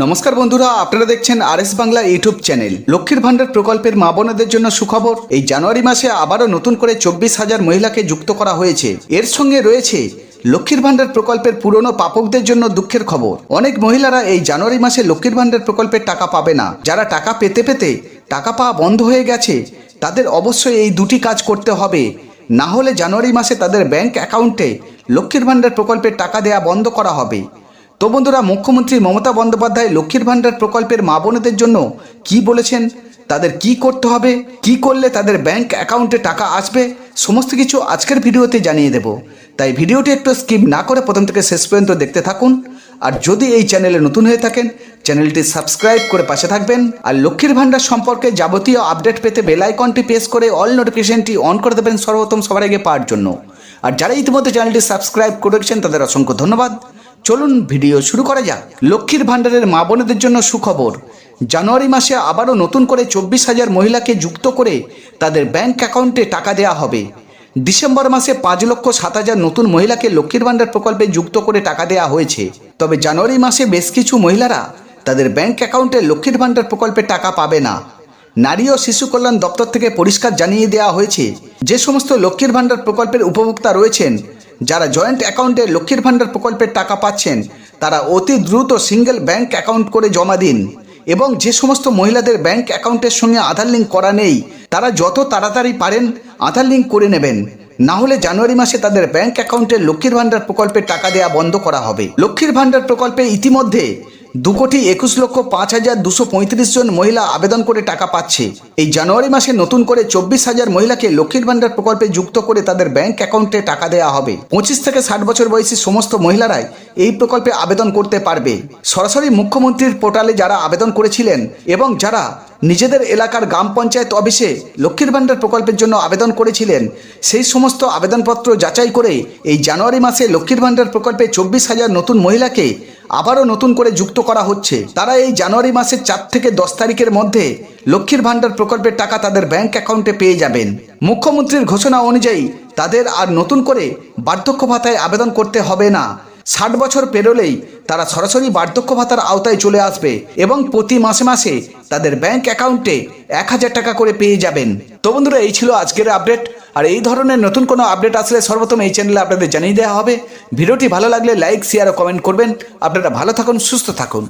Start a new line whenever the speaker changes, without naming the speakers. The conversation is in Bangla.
নমস্কার বন্ধুরা, আপনারা দেখছেন R S Bangla YouTube channel. লক্ষ্মীর ভাণ্ডার প্রকল্পের মা বোনেদের জন্য সুখবর। এই জানুয়ারি মাসে আবারও নতুন করে চব্বিশ হাজার মহিলাকে যুক্ত করা হয়েছে। এর সঙ্গে রয়েছে লক্ষ্মীর ভাণ্ডার প্রকল্পের পুরনো পাপকদের জন্য দুঃখের খবর। অনেক মহিলারা এই জানুয়ারি মাসে লক্ষ্মীর ভাণ্ডার প্রকল্পের টাকা পাবে না। যারা টাকা পেতে পেতে টাকা পাওয়া বন্ধ হয়ে গেছে, তাদের অবশ্যই এই দুটি কাজ করতে হবে। না হলে জানুয়ারি মাসে তাদের ব্যাংক অ্যাকাউন্টে লক্ষ্মীর ভাণ্ডার প্রকল্পের টাকা দেওয়া বন্ধ করা হবে। তো বন্ধুরা, মুখ্যমন্ত্রী মমতা বন্দ্যোপাধ্যায় লক্ষ্মীর ভাণ্ডার প্রকল্পের মা বোনেদের জন্য কি বলেছেন? তাদের কি করতে হবে? কি করলে তাদের ব্যাংক অ্যাকাউন্টে টাকা আসবে? সমস্ত কিছু আজকের ভিডিওতে জানিয়ে দেব। তাই ভিডিওটি একটু স্কিপ না করে প্রথম থেকে শেষ পর্যন্ত দেখতে থাকুন। আর যদি এই চ্যানেলে নতুন হয়ে থাকেন চ্যানেলটি সাবস্ক্রাইব করে পাশে থাকবেন। আর লক্ষ্মীর ভাণ্ডার সম্পর্কে যাবতীয় আপডেট পেতে বেল আইকনটি প্রেস করে অল নোটিফিকেশনটি অন করে দেবেন সর্বপ্রথম সবার আগে পাওয়ার জন্য। আর যারা ইতিমধ্যে চ্যানেলটি সাবস্ক্রাইব করেছেন, তাদের অসংখ্য ধন্যবাদ। চলুন ভিডিও শুরু করা যাক। লক্ষ্মীর ভাণ্ডারের মা বোনেদের জন্য সুখবর। জানুয়ারি মাসে আবারও নতুন করে চব্বিশ হাজার মহিলাকে যুক্ত করে তাদের ব্যাংক অ্যাকাউন্টে টাকা দেওয়া হবে। ডিসেম্বর মাসে পাঁচ লক্ষ সাত হাজার নতুন মহিলাকে লক্ষ্মীর ভাণ্ডার প্রকল্পে যুক্ত করে টাকা দেওয়া হয়েছে। তবে জানুয়ারি মাসে বেশ কিছু মহিলারা তাদের ব্যাংক অ্যাকাউন্টে লক্ষ্মীর ভাণ্ডার প্রকল্পে টাকা পাবে না। নারী ও শিশু কল্যাণ দপ্তর থেকে পরিষ্কার জানিয়ে দেওয়া হয়েছে যে সমস্ত লক্ষ্মীর ভাণ্ডার প্রকল্পের উপভোক্তা রয়েছেন, যারা জয়েন্ট অ্যাকাউন্টে লক্ষ্মীর ভাণ্ডার প্রকল্পের টাকা পাচ্ছেন, তারা অতি দ্রুত সিঙ্গেল ব্যাংক অ্যাকাউন্ট করে জমা দিন এবং যে সমস্ত মহিলাদের ব্যাংক অ্যাকাউন্টের সঙ্গে আধার লিঙ্ক করা নেই, তারা যত তাড়াতাড়ি পারেন আধার লিঙ্ক করে নেবেন। না হলে জানুয়ারি মাসে তাদের ব্যাংক অ্যাকাউন্টে লক্ষ্মীর ভাণ্ডার প্রকল্পের টাকা দেওয়া বন্ধ করা হবে। লক্ষ্মীর ভাণ্ডার প্রকল্পে ইতিমধ্যে দু কোটি একুশ লক্ষ পাঁচ হাজার দুশো পঁয়ত্রিশ জন মহিলা আবেদন করে টাকা পাচ্ছে। এই জানুয়ারি মাসে নতুন করে চব্বিশ হাজার মহিলাকে লক্ষ্মীর ভান্ডার প্রকল্পে যুক্ত করে তাদের ব্যাংক অ্যাকাউন্টে টাকা দেওয়া হবে। পঁচিশ থেকে ষাট বছর বয়সী সমস্ত মহিলারাই এই প্রকল্পে আবেদন করতে পারবে। সরাসরি মুখ্যমন্ত্রীর পোর্টালে যারা আবেদন করেছিলেন এবং যারা নিজেদের এলাকার গ্রাম পঞ্চায়েত অফিসে লক্ষ্মীর ভাণ্ডার প্রকল্পের জন্য আবেদন করেছিলেন। সেই সমস্ত আবেদনপত্র যাচাই করে এই জানুয়ারি মাসে লক্ষ্মীর ভাণ্ডার প্রকল্পে চব্বিশ হাজার নতুন মহিলাকে আবারও নতুন করে যুক্ত করা হচ্ছে। তারা এই জানুয়ারি মাসের চার থেকে দশ তারিখের মধ্যে লক্ষ্মীর ভাণ্ডার প্রকল্পের টাকা তাদের ব্যাংক অ্যাকাউন্টে পেয়ে যাবেন। মুখ্যমন্ত্রীর ঘোষণা অনুযায়ী তাদের আর নতুন করে বার্ধক্য ভাতায় আবেদন করতে হবে না। ষাট বছর পেরোলেই তারা সরাসরি বার্ধক্য ভাতার আওতায় চলে আসবে এবং প্রতি মাসে মাসে তাদের ব্যাংক অ্যাকাউন্টে এক হাজার টাকা করে পেয়ে যাবেন। তো বন্ধুরা, এই ছিল আজকের আপডেট। আর এই ধরনের নতুন কোনো আপডেট আসলে সর্বপ্রথম এই চ্যানেলে আপনাদের জানিয়ে দেওয়া হবে। ভিডিওটি ভালো লাগলে লাইক, শেয়ার ও কমেন্ট করবেন। আপনারা ভালো থাকুন, সুস্থ থাকুন।